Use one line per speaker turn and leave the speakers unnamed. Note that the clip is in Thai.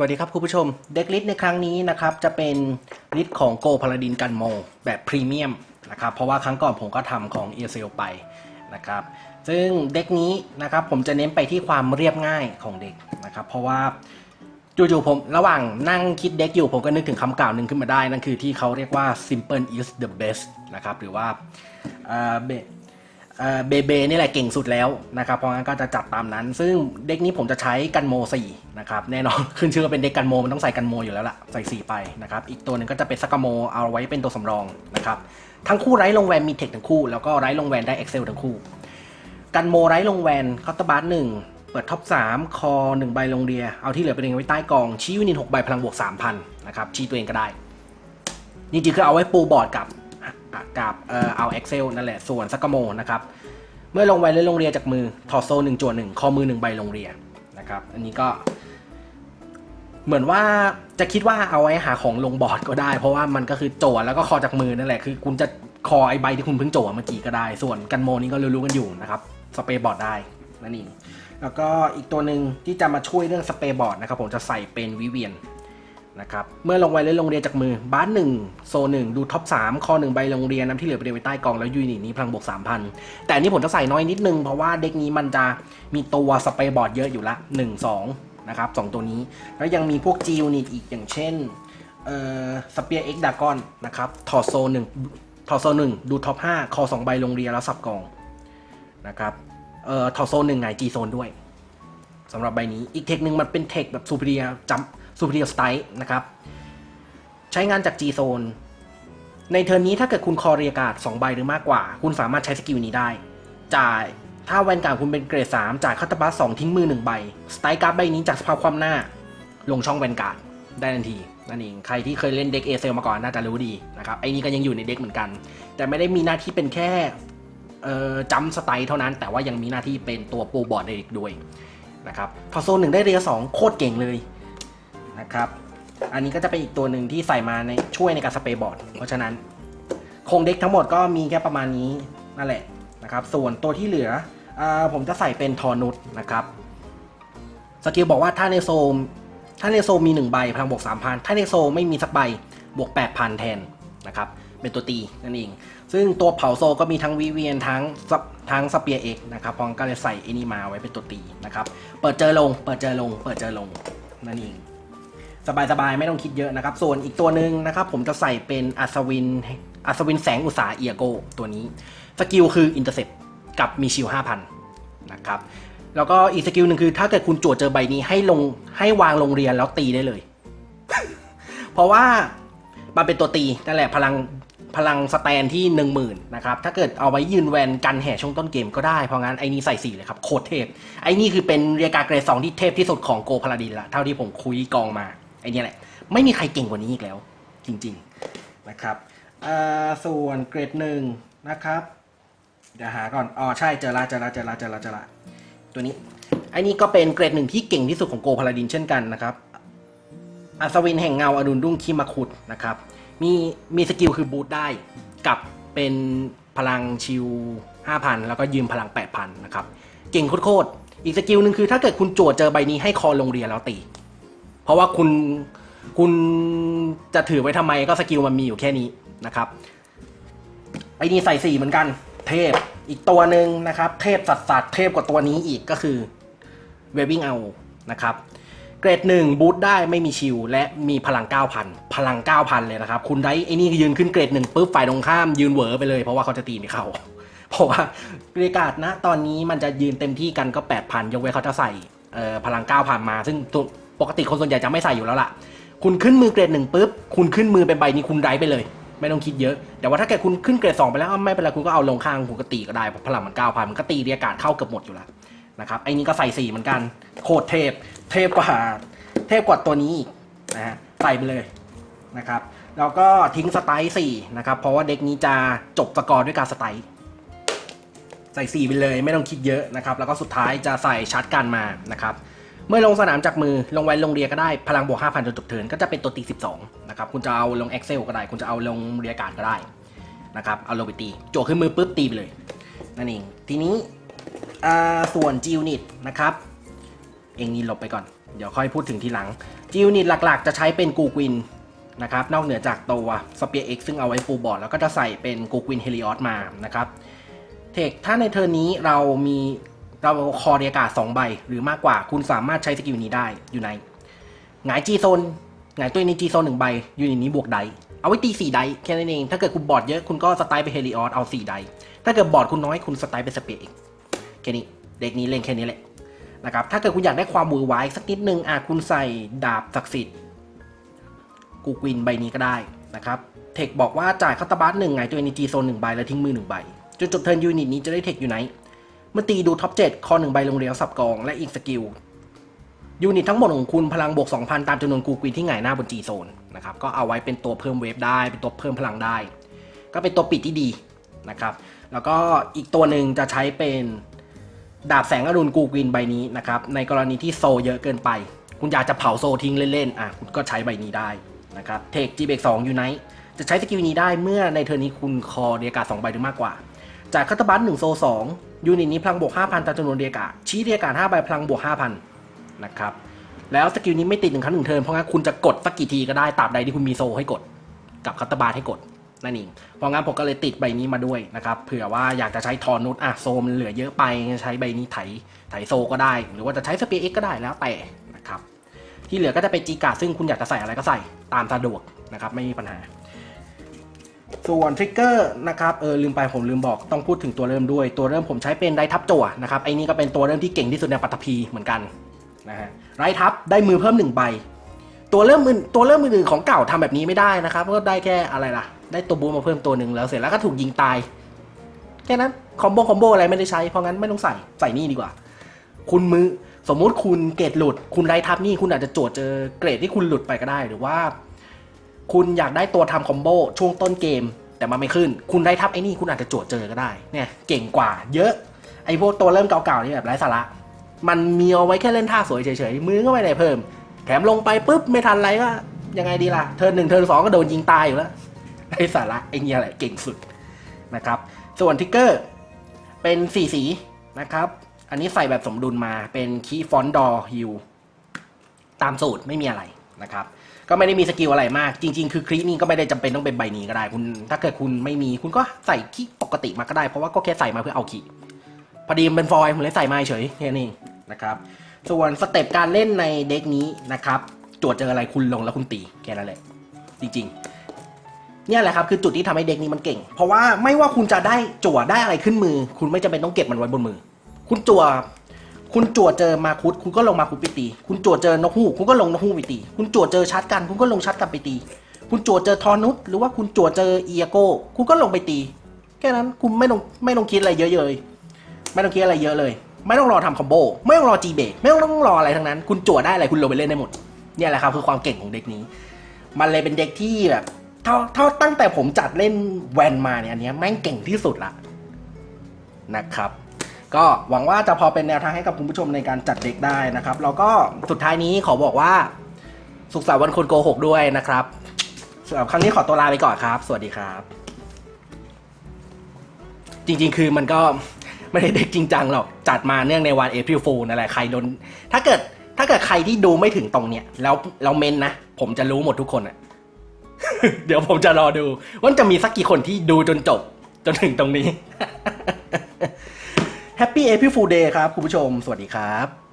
สวัสดีครับคุณผู้ชม เด็กลิสต์ในครั้งนี้นะครับจะเป็นลิสต์ของโกพาลาดินกันโมแบบพรีเมียมนะครับเพราะว่าครั้งก่อนผมก็ทำของเอเซลไปนะครับซึ่งเด็กนี้นะครับผมจะเน้นไปที่ความเรียบง่ายของเด็กนะครับเพราะว่าจู่ๆผมระหว่างนั่งคิดเด็กอยู่ผมก็นึกถึงคำกล่าวหนึ่งขึ้นมาได้ นั่นคือที่เขาเรียกว่า simple is the best นะครับหรือว่า เอ่อเบเอ่อเบนี่แหละเก่งสุดแล้วนะครับเพราะงั้นก็จะจัดตามนั้น ซึ่งเด็กนี้ผมจะใช้กันโม4นะครับแน่นอนขึ้นชื่อว่าเป็นเด็กกันโมมันต้องใส่กันโมอยู่แล้วล่ะใส่ 4 ไปนะครับอีกตัวหนึ่งก็จะเป็นสกโมเอาไว้เป็นตัวสำรองนะครับทั้งคู่ไร้ลงแวนมีเทคทั้งคู่แล้วก็ไร้ลงแวนได้ Excel ทั้งคู่ กันโมไร้ลงแวนเคาตบาร์หนึ่งเปิดท็อป 3 คอ 1 ใบลงเรีย เอาที่เหลือไปเรียงไว้ใต้กอง ชี้ยูนิต6ใบพลังบวก 3,000 นะครับ ชี้ตัวเองก็ได้ จริงๆคือเอาไว้ปูบอร์ดกับกับเอ่อเอา Excel นั่นแหละ ส่วนสกโมนะครับ เมื่อลงใบเล่นลงเรียจากมือถอดโซ่หนึ่งจวนหนึ่งคอมือหนึ่งใบลงเรียนะครับ อันนี้ก็ เหมือนว่าจะคิดว่าเอาไว้หาของลงบอร์ดก็ได้ เพราะว่ามันก็คือโจวแล้วก็คอจากมือนั่นแหละคือคุณจะคอไอใบที่คุณเพิ่งโจวเมื่อกี้ก็ได้ ส่วนกันโมนี่ก็รู้ๆกันอยู่นะครับสเปรย์บอร์ดได้นั่นเองแล้วก็อีกตัวหนึ่งที่จะมาช่วยเรื่องสเปรย์บอร์ดนะครับผมจะใส่เป็นวิเวียน นะครับ เมื่อลงไวเล่นลงเรียนจากมือ บ้านหนึ่งโซหนึ่งดูท็อปสามคอหนึ่งใบลงเรียนน้ำที่เหลือไปเรียนไว้ใต้กองแล้วยูนิตนี้พลังบวกสามพันแต่นี้ผมจะใส่น้อยนิดนึง เพราะว่าเด็กนี้มันจะมีตัวสเปรย์บอร์ดเยอะอยู่ละหนึ่งสองนะครับสองตัวนี้ แล้วยังมีพวกจียูนิตอีกอย่างเช่นเอ่อสเปียร์เอ็กดากอนนะครับถอดโซหนึ่งถอดโซหนึ่งดูท็อปห้าคอสองใบลงเรียนแล้วสับกองนะครับเอ่อถอดโซหนึ่งไงจีโซนด้วยสำหรับใบนี้อีกเทคหนึ่งมันเป็นเทคแบบซูเปอร์เรียจัม ซูเปอร์เรียสไตล์นะครับ ใช้งานจาก G Zone ในเทอร์นนี้ถ้าเกิดคุณคอเรียการ์ด2ใบหรือมากกว่า คุณสามารถใช้สกิลนี้ได้ จ่ายถ้าแวนการ์ดคุณเป็นเกรด 3 จ่ายคาตาบัส2ทิ้งมือ 1 ใบ สไตล์การ์ดใบนี้จากสภาพความหน้า ลงช่องแวนการ์ดได้ทันทีนั่นเองใครที่เคยเล่นเด็กเอเซลมาก่อนน่าจะรู้ดีนะครับไอ้นี่ก็ยังอยู่ในเด็กเหมือนกัน แต่ไม่ได้มีหน้าที่เป็นแค่จัมสไตล์เท่านั้น แต่ว่ายังมีหน้าที่เป็นตัวปูบอร์ดในเด็กด้วยนะครับทอโซนหนึ่งได้เรียสองโคตรเก่งเลย นะครับ อันนี้ก็จะเป็นอีกตัวหนึ่งที่ใส่มาในช่วยในการสเปรย์บอร์ด เพราะฉะนั้นโครงเด็กทั้งหมดก็มีแค่ประมาณนี้นั่นแหละนะครับ ส่วนตัวที่เหลืออผมจะใส่เป็นทอนุสนะครับสกิลบอกว่าถ้าในโซมถ้าในโซมมี1 ใบพลังบวก 3,000 ถ้าในโซมไม่มีสักใบบวก 8,000 แทนนะครับเป็นตัวตีนั่นเอง ซึ่งตัวเผาโซก็มีทั้งวิเวียนทั้งทั้งสเปียร์เอกนะครับพองก็เลยใส่ไอ้นี่มาไว้เป็นตัวตีนะครับ เปิดเจอลง เปิดเจอลง เปิดเจอลงนั่นเอง สบายๆ ไม่ต้องคิดเยอะนะครับ ส่วนอีกตัวหนึ่งนะครับ ผมจะใส่เป็นอัศวินอัศวินแสงอุตสาเอียโกตัวนี้ สกิลคืออินเตอร์เซปกับมีชิล5,000นะครับแล้วก็อีกสกิลหนึ่งคือ ถ้าเกิดคุณจวดเจอใบนี้ให้ลงให้วางลงเรียนแล้วตีได้เลย เพราะว่ามันเป็นตัวตีนั่นแหละพลังพลังสแตนที่ 10,000นะครับ ถ้าเกิดเอาไว้ยืนแวนกันแห่ช่วงต้นเกมก็ได้ เพราะงั้นไอ้นี่ใส่สี่เลยครับโคตรเทพ ไอ้นี่คือเป็นเรียกาเกรดสองที่เทพที่สุดของโกพาลาดินละเท่าที่ผมคุยกองมา ไอ้นี่แหละ ไม่มีใครเก่งกว่านี้อีกแล้ว จริงๆนะครับส่วนเกรดหนึ่งนะครับเดี๋ยวหาก่อนอ๋อใช่เจอละเจอละเจอละเจอละเจอละตัวนี้ไอ้นี่ก็เป็นเกรดหนึ่งที่เก่งที่สุดของโกพาลาดินเช่นกันนะครับอัศวินแห่งเงาอดุลรุ่งคิมาคุดนะครับมีมีสกิลคือบูทได้กับเป็นพลังชิว 5,000 แล้วก็ยืมพลัง 8,000 นะครับ เก่งโคตรๆอีกสกิลหนึ่งคือถ้าเกิดคุณโจวดเจอใบนี้ให้คอลงเรียนแล้วตี เพราะว่าคุณคุณจะถือไว้ทำไมก็สกิลมันมีอยู่แค่นี้นะครับไอ้นี่ใส่สี่เหมือนกัน เทพอีกตัวหนึ่งนะครับ เทพสัสสัสๆเทพกว่าตัวนี้อีกก็คือเววิ่งเอานะครับ เกรดหนึ่งบูทได้ไม่มีชิลและมีพลัง 9,000 พลัง 9,000 เลยนะครับ คุณได้ไอ้นี่ยืนขึ้นเกรดหนึ่งปุ๊บฝ่ายตรงข้ามยืนเหวอไปเลยเพราะว่าเขาจะตีไม่เข้าเพราะว่าเรียกาศนะ ตอนนี้มันจะยืนเต็มที่กันก็ 8,000 ยกเว้นเขาจะใส่พลัง 9,000 มา ซึ่ง ปกติคนส่วนใหญ่จะไม่ใส่อยู่แล้วล่ะ คุณขึ้นมือเกรดหนึ่งปุ๊บ คุณขึ้นมือเป็นใบนี้คุณได้ไปเลย ไม่ต้องคิดเยอะ แต่ว่าถ้าเกิดคุณขึ้นเกรดสองไปแล้วไม่เป็นไรคุณก็เอาลงข้างคุณก็ตีก็ได้เพราะพลังมัน9,000มันก็ตีเรียกาศเข้าเกือบหมดอยู่แล้วนะครับไอ้นี่ก็ใส่สี่เหมือนกันโคตรเทพ เทพกว่าเทพกว่าตัวนี้อีกนะฮะใส่ไปเลยนะครับแล้วก็ทิ้งสไตล์สี่นะครับเพราะว่าเด็กนี้จะจบสกอร์ด้วยการสไตล์ใส่สี่ไปเลยไม่ต้องคิดเยอะนะครับ แล้วก็สุดท้ายจะใส่ชาร์จกันมานะครับ เมื่อลงสนามจากมือลงไว้ลงเรียก็ได้พลังบวก5,000จนจบเทินก็จะเป็นตัวตี 12 นะครับ คุณจะเอาลง Excel ก็ได้ คุณจะเอาลงเรียการก็ได้นะครับ เอาลงไปตีโจขึ้นมือปุ๊บตีไปเลย นั่นเอง ทีนี้ส่วนจิวนิตนะครับ เองนี่หลบไปก่อน เดี๋ยวค่อยพูดถึงทีหลังจิวนิตหลักๆ จะใช้เป็นกูกวินนะครับ นอกเหนือจากตัวสเปียร์เอ็กซึ่งเอาไว้ฟูลบอร์ดแล้วก็จะใส่เป็นกูกวินเฮลิออสมานะครับเทคถ้าในเทอร์นนี้เรามี เราคอเรียกาสองใบหรือมากกว่าคุณสามารถใช้สกิลนี้ได้อยู่ในหงายจีโซนหงายตัวนี้จีโซนหนึ่งใบอยูนิตนี้บวกไดเอาไว้ตีสี่ไดแค่นั้นเองถ้าเกิดคุณบอดเยอะคุณก็สไตล์ไปเฮลิออสเอาสี่ไดถ้าเกิดบอดคุณน้อยคุณสไตล์ไปสเปียร์เอ็กแค่นี้เด็กนี้เล่นแค่นี้แหละนะครับถ้าเกิดคุณอยากได้ความมือไว้สักนิดนึงอะคุณใส่ดาบศักดิ์สิทธิ์กูกวินใบนี้ก็ได้นะครับเทคบอกว่าจ่ายคาตาบัสหนึ่งไงตัวเอเนจีโซนหนึ่งใบแล้วทิ้งมือหนึ่งใบจนจบเทิร์นยูนิตนี้จะได้เทคอยู่ไหน เมื่อตีดูท็อปเจ็ดคอหนึ่งใบลงเรียวสับกองและอีกสกิลยูนิตทั้งหมดของคุณพลังบวก 2,000 ตามจำนวนกูกวินที่หงายหน้าบนจีโซนนะครับก็เอาไว้เป็นตัวเพิ่มเวฟได้เป็นตัวเพิ่มพลังได้ ก็เป็นตัวปิดที่ดีนะครับแล้วก็อีกตัวหนึ่งจะใช้เป็นดาบแสงอรุณกูกวินใบนี้นะครับในกรณีที่โซเยอะเกินไป คุณอยากจะเผาโซทิ้งเล่นๆอะคุณก็ใช้ใบนี้ได้นะครับเทคจีเบกสองยูไนจะใช้สกิลนี้ได้เมื่อในเทอร์นนี้คุณคอเรียกาสองใบหรือมากกว่า จากคัตบัตหนึ่งโซสอง ยูนิตนี้พลังบวก 5,000ตามจำนวนเรียกาชี้เรียกา5ใบพลังบวก 5,000 นะครับ แล้วสกิลนี้ไม่ติดหนึ่งครั้งหนึ่งเทิร์นเพราะงั้นคุณจะกดสักกี่ทีก็ได้ตราบใดที่คุณมีโซให้กด กับคัตบาร์ให้กดนั่นเองเพราะงั้นผมก็เลยติดใบนี้มาด้วยนะครับเผื่อว่าอยากจะใช้ทอนุสอะโซมันเหลือเยอะไปใช้ใบนี้ไถไถโซก็ได้ หรือว่าจะใช้สเปียร์เอ็กก็ได้แล้วแต่นะครับที่เหลือก็จะเป็นจีการ์ดซึ่งคุณอยากจะใส่อะไรก็ใส่ตามสะดวกนะครับไม่มีปัญหา ส่วนทริกเกอร์นะครับเออลืมไปผมลืมบอกต้องพูดถึงตัวเริ่มด้วย ตัวเริ่มผมใช้เป็นไรทับจั่วนะครับไอ้นี่ก็เป็นตัวเริ่มที่เก่งที่สุดในปัตตภีเหมือนกันนะฮะไรทับได้มือเพิ่มหนึ่งใบตัวเริ่มอื่นตัวเริ่มอื่นของเก่าทำแบบนี้ไม่ได้นะครับก็ได้แค่อะไรล่ะ ได้ตัวบูมมาเพิ่มตัวหนึ่งแล้วเสร็จแล้วก็ถูกยิงตายแค่นั้นคอมโบคอมโบอะไรไม่ได้ใช้เพราะงั้นไม่ต้องใส่ใส่นี่ดีกว่า คุณมือสมมุติคุณเกรดหลุด คุณไรทับนี่คุณอาจจะโจทย์เจอเกรดที่คุณหลุดไปก็ได้ หรือว่า คุณอยากได้ตัวทำคอมโบช่วงต้นเกม แต่มันไม่ขึ้น คุณได้ทับไอ้นี่คุณอาจจะโจทย์เจอก็ได้เนี่ยเก่งกว่า เยอะไอ้พวกตัวเริ่มเก่าๆนี่แบบไร้สาระมันมีเอาไว้แค่เล่นท่าสวยเฉยๆมือก็ไม่ได้เพิ่ม แถมลงไปปุ๊บไม่ทันไรก็ยังไงดีล่ะเทิร์นหนึ่งเทิร์นสองก็โดนยิงตายอยู่แล้วไอ้สาระไอ้เนี่ยแหละเก่งสุดนะครับ ส่วนทิกเกอร์เป็นสีสีนะครับ อันนี้ใส่แบบสมดุลมาเป็นคีย์ฟอนต์ดอฮิวตามสูตรไม่มีอะไรนะครับ ก็ไม่ได้มีสกิลอะไรมาก จริง ๆ คือคลีนี่ก็ไม่ได้จำเป็นต้องเป็นใบนี้ก็ได้คุณ ถ้าเกิดคุณไม่มีคุณก็ใส่คีย์ปกติมาก็ได้ เพราะว่าก็แค่ใส่มาเพื่อเอาคีย์พอดีมันเป็นฟอยล์ผมเลยใส่มาเฉยแค่นี้นะครับ ส่วนสเต็ปการเล่นในเด็กนี้นะครับจวดเจออะไรคุณลงแล้วคุณตีแค่นั้นแหละจริงๆ เนี่ยแหละครับคือจุดที่ทำให้เด็กนี้มันเก่ง เพราะว่าไม่ว่าคุณจะได้จั่วได้อะไรขึ้นมือ คุณไม่จำเป็นต้องเก็บมันไว้บนมือ คุณจั่ว คุณจั่วเจอมาคุดคุณก็ลงมาคุดไปตี คุณจั่วเจอนกฮูกคุณก็ลงนกฮูกไปตี คุณจั่วเจอชัดกัน คุณก็ลงชัดกันไปตี คุณจั่วเจอทอนุสหรือว่าคุณจั่วเจอเอียโก้คุณก็ลงไปตี แค่นั้นคุณไม่ต้องไม่ต้องคิดอะไรเยอะเลย ไม่ต้องคิดอะไรเยอะเลย ไม่ต้องรอทำคอมโบ ไม่ต้องรอจีเบกไม่ต้องรออะไรทั้งนั้น คุณจั่วได้อะไรคุณลงไปเล่นได้หมด เนี่ยแหละครับคือความเก่งของเด็กนี้ มันเลยเป็นเด็กที่แบบเท่าเท่าตั้งแต่ผมจัดเล่นแวนมาเนี่ยอันนี้แม่งเก่งที่สุดละนะครับ ก็หวังว่าจะพอเป็นแนวทางให้กับคุณผู้ชมในการจัดเด็กได้นะครับ แล้วก็สุดท้ายนี้ขอบอกว่า สุขสันต์วันคนโกหกด้วยนะครับสำหรับครั้งนี้ขอตัวลาไปก่อนครับ สวัสดีครับ จริงๆ คือมันก็ไม่ได้เด็กจริงจังหรอก จัดมาเนื่องในวันเอพิลฟูนั่นแหละใครโดนถ้าเกิดถ้าเกิดใครที่ดูไม่ถึงตรงเนี้ยแล้วเราเมนนะ ผมจะรู้หมดทุกคนอะเดี๋ยวผมจะรอดูว่าจะมีสักกี่คนที่ดูจนจบ จนถึงตรงนี้ แฮปปี้เอพิฟูเดย์ครับคุณผู้ชม สวัสดีครับ